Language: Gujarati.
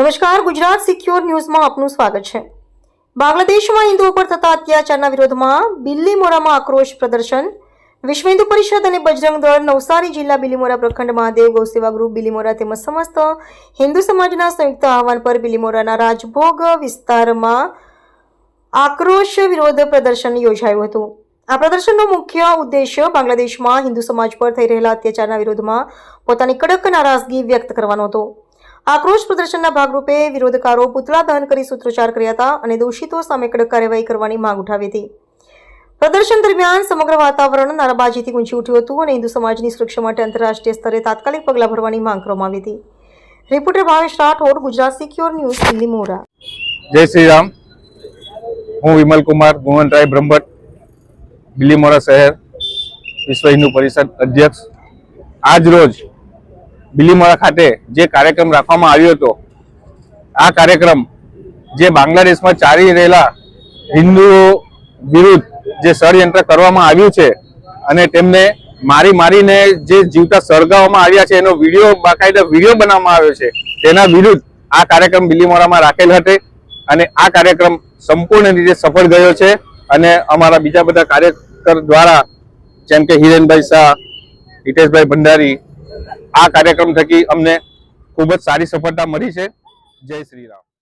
નમસ્કાર, ગુજરાત સિક્યોર ન્યૂઝમાં આપનું સ્વાગત છે. બાંગ્લાદેશમાં હિન્દુઓ પર થતા અત્યાચારના વિરોધમાં બિલ્લીમોરામાં આક્રોશ પ્રદર્શન. વિશ્વ હિન્દુ પરિષદ અને બજરંગ દળ નવસારી જિલ્લા બિલીમોરા પ્રખંડ મહાદેવ ગૌસેવા ગ્રુપ બિલીમોરા તેમજ સમસ્ત હિન્દુ સમાજના સંયુક્ત આહવાન પર બિલીમોરાના રાજભોગ વિસ્તારમાં આક્રોશ વિરોધ પ્રદર્શન યોજાયું હતું. આ પ્રદર્શનનો મુખ્ય ઉદ્દેશ્ય બાંગ્લાદેશમાં હિન્દુ સમાજ પર થઈ રહેલા અત્યાચારના વિરોધમાં પોતાની કડક નારાજગી વ્યક્ત કરવાનો હતો. આક્રોશ પ્રદર્શનના ભાગરૂપે વિરોધકારો પુતળા દહન કરી સૂત્રોચ્ચાર કર્યા હતા અને દોષિતો સામે કડક કાર્યવાહી કરવાની માંગ ઉઠાવી હતી. પ્રદર્શન દરમિયાન સમગ્ર વાતાવરણ નારાબાજીથી ગુંજી ઉઠ્યું હતું અને હિન્દુ સમાજની સુરક્ષા માટે આંતરરાષ્ટ્રીય સ્તરે તાત્કાલિક પગલાં ભરવાની માંગ કરવામાં આવી હતી. Reporter Bhavesh Rathod, Gujarat secure news, Delhi, મોરા. જય શ્રી રામ. હું વિમલ કુમાર ગુણવંતરાય બ્રહ્મભટ્ટ બિલીમોરા શહેર, વિશ્વ હિન્દુ પરિષદ અધ્યક્ષ. આજ રોજ બિલીમોરા ખાતે જે કાર્યક્રમ રાખવામાં આવ્યો હતો, આ કાર્યક્રમ જે બાંગ્લાદેશમાં ચાલી રહેલા હિન્દુઓ વિરુદ્ધ જે ષડયંત્ર કરવામાં આવ્યું છે અને તેમને મારી મારીને જે જીવતા સળગાવવામાં આવ્યા છે, એનો વીડિયો બાકાયદા વીડિયો બનાવવામાં આવ્યો છે, તેના વિરુદ્ધ આ કાર્યક્રમ બિલીમોરામાં રાખેલ હતો અને આ કાર્યક્રમ સંપૂર્ણ રીતે સફળ ગયો છે અને અમારા બીજા બધા કાર્યકર દ્વારા, જેમ કે હિરેનભાઈ શાહ, હિતેશભાઈ ભંડારી આ કાર્યક્રમ થકી અમને ખૂબ જ સારી સફળતા મળી છે. જય શ્રી રામ.